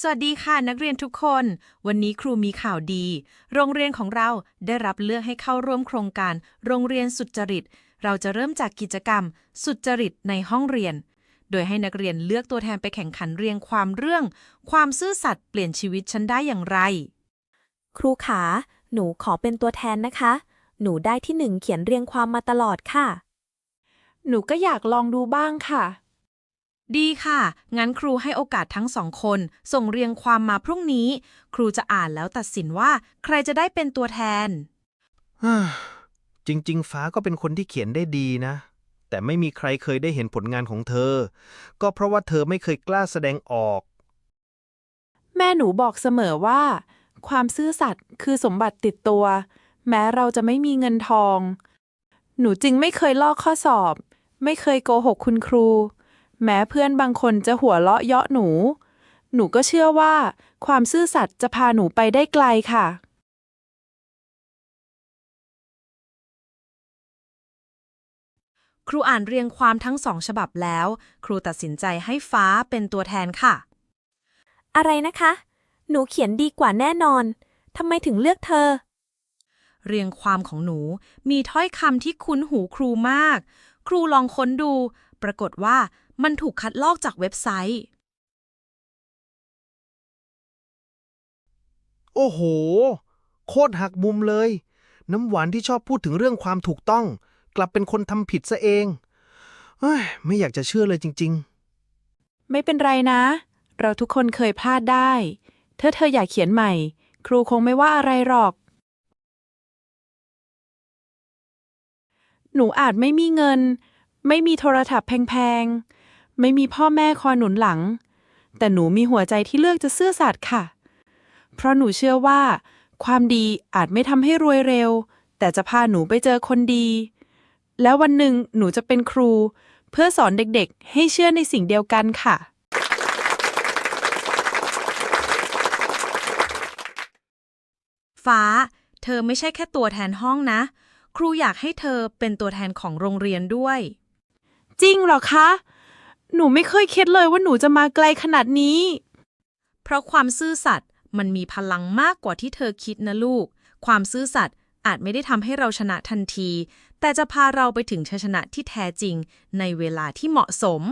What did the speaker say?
สวัสดีค่ะนักเรียนทุกคน วันนี้ครูมีข่าวดี โรงเรียนของเราได้รับเลือกให้เข้าร่วมโครงการ โรงเรียนสุจริต เราจะเริ่มจากกิจกรรม สุจริตในห้องเรียน โดยให้นักเรียนเลือกตัวแทนไปแข่งขันเรียงความเรื่อง ความซื่อสัตย์เปลี่ยนชีวิตฉันได้อย่างไร ครูขา หนูขอเป็นตัวแทนนะคะ หนูได้ที่หนึ่งเขียนเรียงความมาตลอดค่ะ หนูก็อยากลองดูบ้างค่ะ ดีค่ะ งั้นครูให้โอกาสทั้งสองคน ส่งเรียงความมาพรุ่งนี้ ครูจะอ่านแล้วตัดสินว่าใครจะได้เป็นตัวแทนฮ่าจริง ๆ ฟ้าก็เป็นคนที่เขียนได้ดีนะ แต่ไม่มีใครเคยได้เห็นผลงานของเธอ ก็เพราะว่าเธอไม่เคยกล้าแสดงออก แม่หนูบอกเสมอว่า ความซื่อสัตย์คือสมบัติติดตัว แม้เราจะไม่มีเงินทอง หนูจึงไม่เคยลอกข้อสอบ ไม่เคยโกหกคุณครู แม้เพื่อนบางคนจะหัวเราะเยาะหนู หนูก็เชื่อว่า ความซื่อสัตย์จะพาหนูไปได้ไกลค่ะ ครูอ่านเรียงความทั้งสองฉบับแล้ว ครูตัดสินใจให้ฟ้าเป็นตัวแทนค่ะ อะไรนะคะ หนูเขียนดีกว่าแน่นอนทำไมถึงเลือกเธอ เรียงความของหนูมีถ้อยคำที่คุ้นหูครูมาก ครูลองค้นดู ปรากฏว่ามันถูกคัดลอกจากเว็บไซต์ โอ้โห โคตรหักมุมเลย น้ำหวานที่ชอบพูดถึงเรื่องความถูกต้อง กลับเป็นคนทำผิดซะเองเฮ้ยไม่อยากจะเชื่อเลยจริง ไม่เป็นไรนะ เราทุกคนเคยพลาดได้ถ้าเธออยากเขียนใหม่ ครูคงไม่ว่าอะไรหรอก หนูอาจไม่มีเงิน ไม่มีโทรศัพท์แพงๆ ไม่มีพ่อแม่คอยหนุนหลัง แต่หนูมีหัวใจที่เลือกจะซื่อสัตย์ค่ะ เพราะหนูเชื่อว่า ความดีอาจไม่ทำให้รวยเร็ว แต่จะพาหนูไปเจอคนดี แล้ววันหนึ่งหนูจะเป็นครู เพื่อสอนเด็กๆ ให้เชื่อในสิ่งเดียวกันค่ะ ฟ้า เธอไม่ใช่แค่ตัวแทนห้องนะ ครูอยากให้เธอเป็นตัวแทนของโรงเรียนด้วย จริงเหรอคะ หนูไม่เคยคิดเลยว่าหนูจะมาไกลขนาดนี้ เพราะความซื่อสัตย์มันมีพลังมากกว่าที่เธอคิดนะลูก ความซื่อสัตย์อาจไม่ได้ทำให้เราชนะทันที แต่จะพาเราไปถึงชัยชนะที่แท้จริงในเวลาที่เหมาะสม